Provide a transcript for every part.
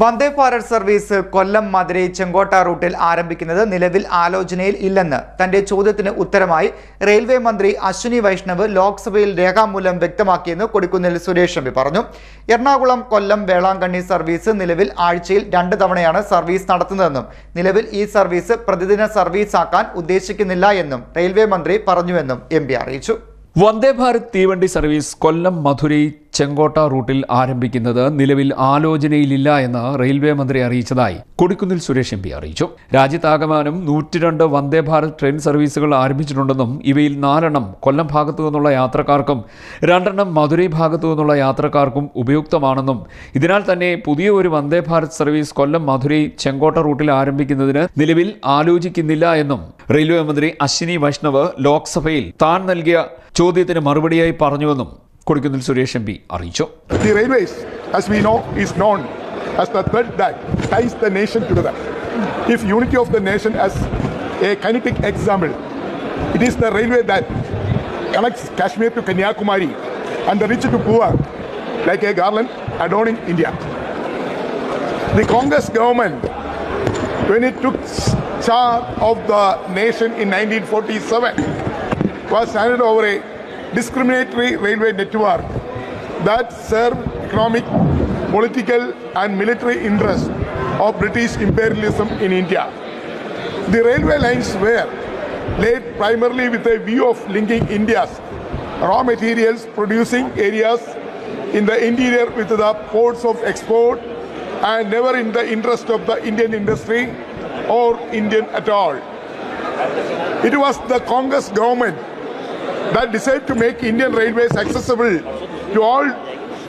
വന്ദേ Bharat service Kollam Madurai Chenkotta റൂട്ടിൽ ആരംഭിക്കുന്നത് നിലവിൽ ആലോചനയിൽ ഇല്ലെന്ന് തന്റെ ചോദ്യത്തിന് ഉത്തരമായി റെയിൽവേ മന്ത്രി അശ്വിനി വൈഷ്ണവ് ലോക്സഭയിൽ രേഖാമൂലം വ്യക്തമാക്കിയെന്ന് കൊടിക്കുന്നിൽ സുരേഷ് എംപി പറഞ്ഞു. എറണാകുളം കൊല്ലം വേളാങ്കണ്ണി സർവീസ് നിലവിൽ ആഴ്ചയിൽ രണ്ട് തവണയാണ് സർവീസ് നടത്തുന്നതെന്നും നിലവിൽ ഈ സർവീസ് പ്രതിദിന സർവീസ് ആക്കാൻ ഉദ്ദേശിക്കുന്നില്ല എന്നും റെയിൽവേ മന്ത്രി പറഞ്ഞുവെന്നും എം അറിയിച്ചു. വന്ദേ ഭാരത് തീവണ്ടി സർവീസ് കൊല്ലം മധുരൈ ചെങ്കോട്ട റൂട്ടിൽ ആരംഭിക്കുന്നത് നിലവിൽ ആലോചനയിലില്ല എന്ന് റെയിൽവേ മന്ത്രി അറിയിച്ചതായി കൊടിക്കുന്നിൽ സുരേഷ് എം പി അറിയിച്ചു. രാജ്യത്താകമാനം നൂറ്റിരണ്ട് വന്ദേ ഭാരത് ട്രെയിൻ സർവീസുകൾ ആരംഭിച്ചിട്ടുണ്ടെന്നും ഇവയിൽ നാലെണ്ണം കൊല്ലം ഭാഗത്തു നിന്നുള്ള യാത്രക്കാർക്കും രണ്ടെണ്ണം മധുരൈ ഭാഗത്തു നിന്നുള്ള യാത്രക്കാർക്കും ഉപയുക്തമാണെന്നും ഇതിനാൽ തന്നെ പുതിയ ഒരു വന്ദേ ഭാരത് സർവീസ് കൊല്ലം മധുരൈ ചെങ്കോട്ട റൂട്ടിൽ ആരംഭിക്കുന്നതിന് നിലവിൽ ആലോചിക്കുന്നില്ല എന്നും റെയിൽവേ മന്ത്രി അശ്വിനി വൈഷ്ണവ് ലോക്സഭയിൽ താൻ നൽകിയ ചോദ്യത്തിന് മറുപടിയായി പറഞ്ഞുവെന്നും കൊടിക്കുന്നിൽ സുരേഷ് എം പി അറിയിച്ചു The railways, as we know, is known as the thread that ties the nation together. If unity of the nation as a kinetic example, it is the railway that connects Kashmir to Kanyakumari and the rich to poor, like a garland adorning India. The Congress government, when it took charge of the nation in 1947, was handed over a discriminatory railway network that served economic, political, and military interests of British imperialism in India. The railway lines were laid primarily with a view of linking India's raw materials producing areas in the interior with the ports of export and never in the interest of the Indian industry or Indian at all. It was the Congress government that decide to make Indian railways accessible to all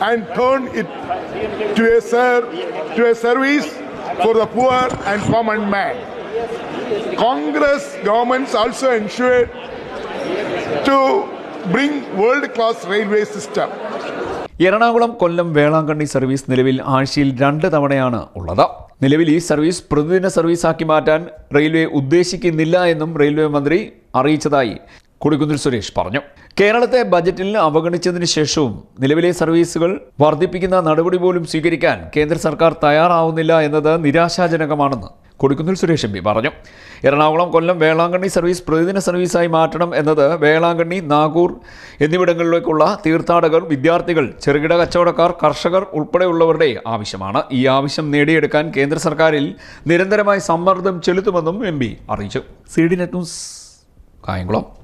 and turn it to a, ser- to a service for the poor and common man. Congress governments also ensured to bring world-class railway system. Ernakulam Kollam Velankanni service നിലവിൽ ആഴ്ചയിൽ രണ്ട് തവണയാണ് ഉള്ളത് നിലവിൽ ഈ service പ്രതിദിന സർവീസാക്കി മാറ്റാൻ railway ഉദ്ദേശിക്കുന്നില്ല എന്നും റെയിൽവേ മന്ത്രി അറിയിച്ചതായി കൊടിക്കുന്നിൽ സുരേഷ് പറഞ്ഞു. കേരളത്തെ ബജറ്റിൽ അവഗണിച്ചതിന് ശേഷവും നിലവിലെ സർവീസുകൾ വർദ്ധിപ്പിക്കുന്ന നടപടി പോലും സ്വീകരിക്കാൻ കേന്ദ്ര സർക്കാർ തയ്യാറാവുന്നില്ല എന്നത് നിരാശാജനകമാണെന്ന് കൊടിക്കുന്നിൽ സുരേഷ് എം പി പറഞ്ഞു. എറണാകുളം കൊല്ലം വേളാങ്കണ്ണി സർവീസ് പ്രതിദിന സർവീസായി മാറ്റണം എന്നത് വേളാങ്കണ്ണി നാഗൂർ എന്നിവിടങ്ങളിലേക്കുള്ള തീർത്ഥാടകർ വിദ്യാർത്ഥികൾ ചെറുകിട കച്ചവടക്കാർ കർഷകർ ഉൾപ്പെടെയുള്ളവരുടെ ആവശ്യമാണ്. ഈ ആവശ്യം നേടിയെടുക്കാൻ കേന്ദ്ര സർക്കാരിൽ നിരന്തരമായി സമ്മർദ്ദം ചെലുത്തുമെന്നും എം പി അറിയിച്ചു. C D net news Kayamkulam.